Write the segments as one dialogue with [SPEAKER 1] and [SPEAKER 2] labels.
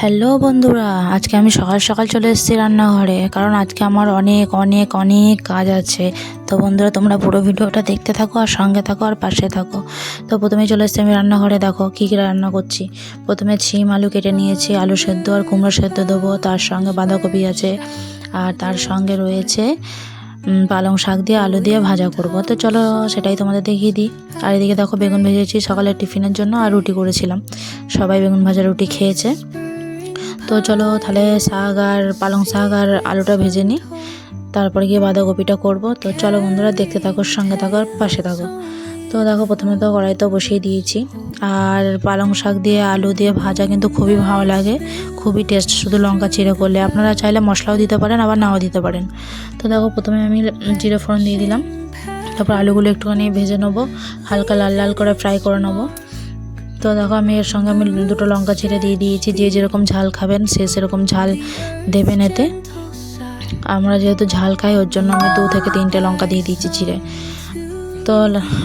[SPEAKER 1] Hello বন্ধুরা, আজকে আমি সকাল সকাল চলে এসেছি রান্নাঘরে, কারণ আজকে আমার অনেক অনেক অনেক কাজ আছে। তো বন্ধুরা, তোমরা পুরো ভিডিওটা দেখতে থাকো আর সঙ্গে থাকো আর পাশে থাকো। তো প্রথমে চলে এসেছি আমি রান্নাঘরে, দেখো কী কী রান্না করছি। প্রথমে ছিম আলু কেটে নিয়েছি, আলু সেদ্ধ আর কুমড়ো সেদ্ধ দেবো, তার সঙ্গে বাঁধাকপি আছে, আর তার সঙ্গে রয়েছে পালং শাক দিয়ে আলু দিয়ে ভাজা করব। তো চলো সেটাই তোমাদের দেখিয়ে দিই। আর এদিকে দেখো বেগুন ভেজেছি সকালে টিফিনের জন্য আর রুটি করেছিলাম। সবাই বেগুন ভাজা রুটি খেয়েছে। তো চলো তাহলে শাক আর পালং শাক আর আলুটা ভেজে নিই। তারপরে গিয়ে বাঁধাকপিটা করব। তো চলো বন্ধুরা, দেখতে থাকো, সঙ্গে থাকো আর পাশে থাকো। তো দেখো, প্রথমে তো কড়াইতে বসিয়ে দিয়েছি। আর পালং শাক দিয়ে আলু দিয়ে ভাজা কিন্তু খুবই ভালো লাগে। খুবই টেস্ট শুধু লঙ্কা চিড়ে করলে। আপনারা চাইলে মশলাও দিতে পারেন, আবার নাও দিতে পারেন। তো দেখো, প্রথমে আমি জিরে ফোড়ন দিয়ে দিলাম। তারপর আলুগুলো একটুখানি ভেজে নেব। হালকা লাল লাল করে ফ্রাই করে নেব। তো দেখো আমি এর সঙ্গে আমি দুটো লঙ্কা ছিঁড়ে দিয়ে দিয়েছি। যে যেরকম ঝাল খাবেন, সে সেরকম ঝাল দেবেন এতে। আমরা যেহেতু ঝাল খাই, ওর জন্য আমি দু থেকে তিনটে লঙ্কা দিয়ে দিয়েছি ছিঁড়ে তো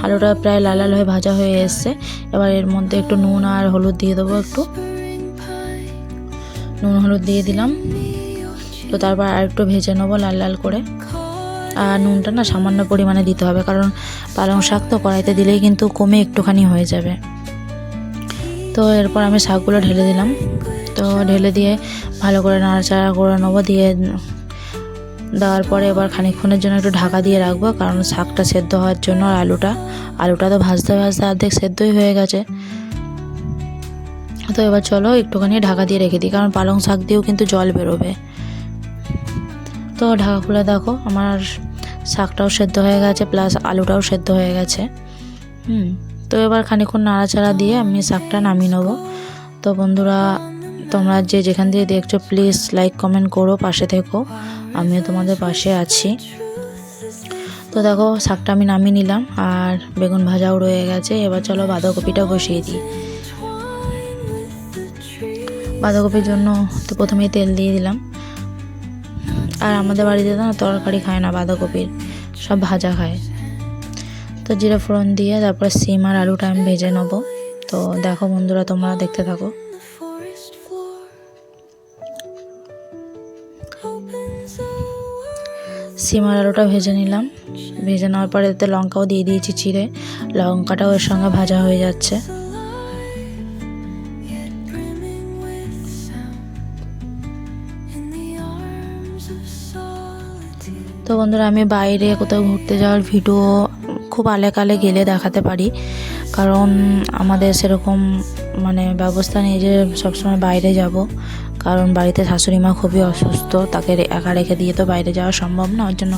[SPEAKER 1] আলুটা প্রায় লাল লাল হয়ে ভাজা হয়ে এসছে। এবার এর মধ্যে একটু নুন আর হলুদ দিয়ে দেবো একটু। নুন, হলুদ দিয়ে দিলাম। তো তারপর আর একটু ভেজে নেব লাল লাল করে। আর নুনটা না সামান্য পরিমাণে দিতে হবে, কারণ পালং শাক তো কড়াইতে দিলেই কিন্তু কমে একটুখানি হয়ে যাবে। তো এরপর আমি শাকগুলো ঢেলে দিলাম। তো ঢেলে দিয়ে ভালো করে নাড়াচাড়া করে নেব, দিয়ে দেওয়ার পরে এবার খানিকক্ষণের জন্য একটু ঢাকা দিয়ে রাখব, কারণ শাকটা সেদ্ধ হওয়ার জন্য আর আলুটা আলুটা তো ভাজতে ভাজতে অর্ধেক সেদ্ধই হয়ে গেছে। তো এবার চলো একটুখানি ঢাকা দিয়ে রেখে দিই, কারণ পালং শাক দিয়েও কিন্তু জল বেরোবে। তো ঢাকা খুলে দেখো, আমার শাকটাও সেদ্ধ হয়ে গেছে, প্লাস আলুটাও সেদ্ধ হয়ে গেছে। হুম। তো এবার খানিকক্ষণ নাড়াচাড়া দিয়ে আমি শাকটা নামিয়ে নেব। তো বন্ধুরা, তোমরা যে যেখান দিয়ে দেখছ প্লিজ লাইক কমেন্ট করো, পাশে থেকো। আমিও তোমাদের পাশে আছি। তো দেখো, শাকটা আমি নামিয়ে নিলাম আর বেগুন ভাজাও রয়ে গেছে। এবার চলো বাঁধাকপিটা বসিয়ে দিই। বাঁধাকপির জন্য তো প্রথমেই তেল দিয়ে দিলাম। আর আমাদের বাড়িতে তো না তরকারি খায় না বাঁধাকপির, সব ভাজা খায়। তো জিরে ফোড়ন দিয়ে তারপরে সিম আর আলুটা আমি ভেজে নেব। তো দেখো বন্ধুরা, তোমরা দেখতে থাকো। সিম আর আলুটা ভেজে নিলাম। ভেজে নেওয়ার পরে এতে লঙ্কাও দিয়ে দিয়েছি চিড়ে। লঙ্কাটাও এর সঙ্গে ভাজা হয়ে যাচ্ছে। তো বন্ধুরা, আমি বাইরে কোথাও ঘুরতে যাওয়ার ভিডিও খুব আলেকালে গেলে দেখাতে পারি। কারণ আমাদের সেরকম মানে ব্যবস্থা নেই যে সবসময় বাইরে যাব। কারণ বাড়িতে শাশুড়ি মা খুবই অসুস্থ, তাকে একা রেখে দিয়ে তো বাইরে যাওয়া সম্ভব না। ওর জন্য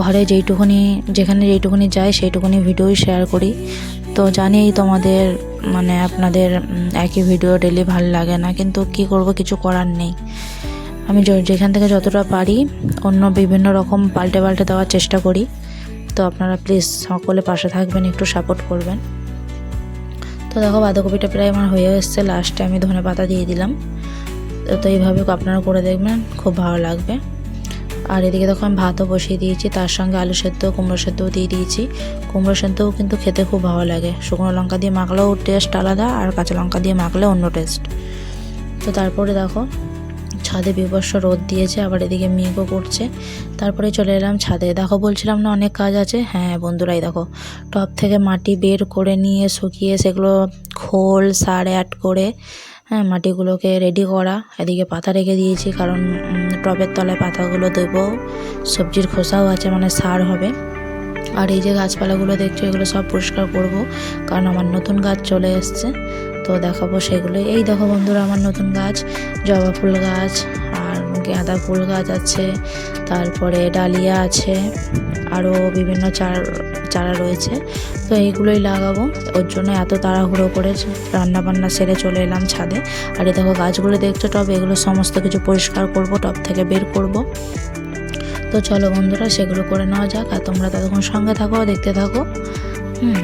[SPEAKER 1] ঘরে যেইটুকুনি, যেখানে যেইটুকুনি যাই সেইটুকুনি ভিডিওই শেয়ার করি। তো জানি তোমাদের মানে আপনাদের একই ভিডিও ডেলি ভালো লাগে না, কিন্তু কি করব কিছু করার নেই। আমি যেখান থেকে যতটা পারি অন্য বিভিন্ন রকম পাল্টে পাল্টে দেওয়ার চেষ্টা করি। তো আপনারা প্লিজ সকলে পাশে থাকবেন, একটু সাপোর্ট করবেন। তো দেখো, বাঁধাকপিটা প্রায় আমার হয়ে এসছে। লাস্টে আমি ধনে পাতা দিয়ে দিলাম। তো এইভাবে আপনারা করে দেখবেন, খুব ভালো লাগবে। আর এদিকে দেখো, আমি ভাতও বসিয়ে দিয়েছি। তার সঙ্গে আলু সেদ্ধ কুমড়ো সেদ্ধও দিয়ে দিয়েছি। কুমড়ো সেদ্ধও কিন্তু খেতে খুব ভালো লাগে। শুকনো লঙ্কা দিয়ে মাখলেও টেস্ট আলাদা, আর কাঁচা লঙ্কা দিয়ে মাখলে অন্য টেস্ট তো তারপরে দেখো ছাদে বিবর্ষ রোদ দিয়েছে, আবার এদিকে মেঘও করছে। তারপরে চলে এলাম ছাদে। দেখো, বলছিলাম না অনেক কাজ আছে? হ্যাঁ বন্ধুরাই দেখো, টপ থেকে মাটি বের করে নিয়ে শুকিয়ে সেগুলো খোল, সার অ্যাড করে হ্যাঁ মাটিগুলোকে রেডি করা। এদিকে পাতা রেখে দিয়েছি, কারণ টবের তলায় পাতাগুলো দেবো। সবজির খোসাও আছে মানে সার হবে। আর এই যে গাছপালাগুলো দেখছ, এগুলো সব পরিষ্কার করব, কারণ আমার নতুন গাছ চলে এসছে। তো দেখাবো সেগুলো এই দেখো বন্ধুরা, আমার নতুন গাছ, জবা ফুল গাছ, আর গাঁদা ফুল গাছ আছে, তারপরে ডালিয়া আছে আরও বিভিন্ন চারা চারা রয়েছে। তো এইগুলোই লাগাবো। ওর জন্য এত তাড়াহুড়ো করে রান্না বান্না সেরে চলে এলাম ছাদে। আর এই দেখো গাছগুলো দেখছ টব, এগুলো সমস্ত কিছু পরিষ্কার করব, টব থেকে বের করব। তো চলো বন্ধুরা, সেগুলো করে নেওয়া যাক, আর তোমরা ততক্ষণ সঙ্গে থাকো, দেখতে থাকো। হুম।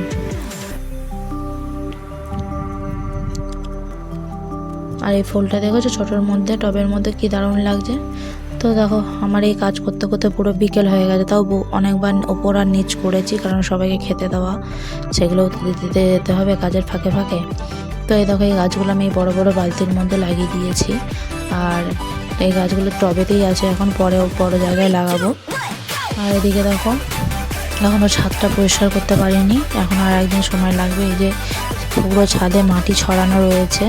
[SPEAKER 1] আর এই ফুলটা দেখেছ ছোটোর মধ্যে, টবের মধ্যে কি দারুণ লাগছে। তো দেখো, আমার এই কাজ করতে করতে পুরো বিকেল হয়ে গেছে। তাও অনেকবার ওপর আর নিচ করেছি, কারণ সবাইকে খেতে দেওয়া। সেগুলো দিতে যেতে হবে কাজের ফাঁকে ফাঁকে। তো এই দেখো, এই গাছগুলো আমি বড় বড় বালতির মধ্যে লাগিয়ে দিয়েছি। আর এই গাছগুলো টবেতেই আছে, এখন পরে বড় জায়গায় লাগাবো। আর এদিকে দেখো এখনও ছাদটা পরিষ্কার করতে পারিনি। এখন আর একদিন সময় লাগবে, এই যে পুরো ছাদে মাটি ছড়ানো রয়েছে।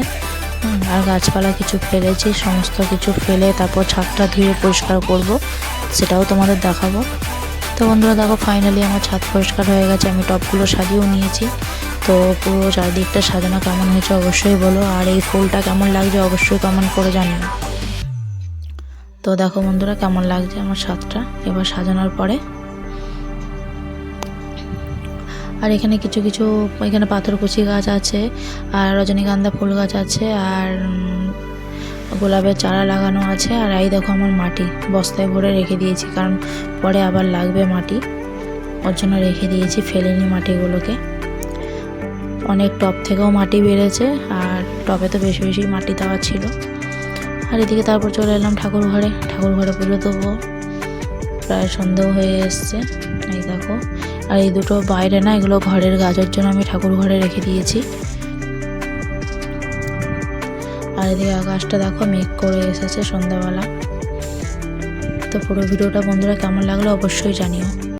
[SPEAKER 1] আর গাছপালা কিছু ফেলেছি, সমস্ত কিছু ফেলে তারপর ছাদটা ধুয়ে পরিষ্কার করব, সেটাও তোমাদের দেখাবো। তো বন্ধুরা দেখো ফাইনালি আমার ছাদ পরিষ্কার হয়ে গেছে, আমি টপগুলো সাজিয়েও নিয়েছি। তো পুরো চারদিকটা সাজানো কেমন হয়েছে অবশ্যই বলো, আর এই ফুলটা কেমন লাগছে অবশ্যই কমেন্ট করে জানিও। তো দেখো বন্ধুরা, কেমন লাগছে আমার ছাদটা? এবার সাজানোর পরে আর এখানে কিছু কিছু, এখানে পাথরকুচি গাছ আছে, আর রজনীগন্ধা ফুল গাছ আছে, আর গোলাপের চারা লাগানো আছে, আর এই দেখো আমার মাটি। বস্তায় ভরে রেখে দিয়েছি, কারণ পরে আবার লাগবে মাটি। ওর জন্য রেখে দিয়েছি ফেলিনি মাটিগুলোকে। অনেক টপ থেকেও মাটি বেড়েছে, আর টবে তো বেশি বেশি মাটি দেওয়া ছিল। আর এদিকে তারপর চলে এলাম ঠাকুর ঘরে ঠাকুর ঘরে পুজো দেবো। প্রায় সন্দেহ হয়ে এসছে। এই দেখো আর এই দুটো বাইরে না এগুলো ঘরের গাছের জন্য আমি ঠাকুর ঘরে রেখে দিয়েছি। আর এদিকে আকাশটা দেখো মেঘ করে এসেছে সন্ধ্যাবেলা। তো পুরো ভিডিওটা বন্ধুরা কেমন লাগল অবশ্যই জানিও।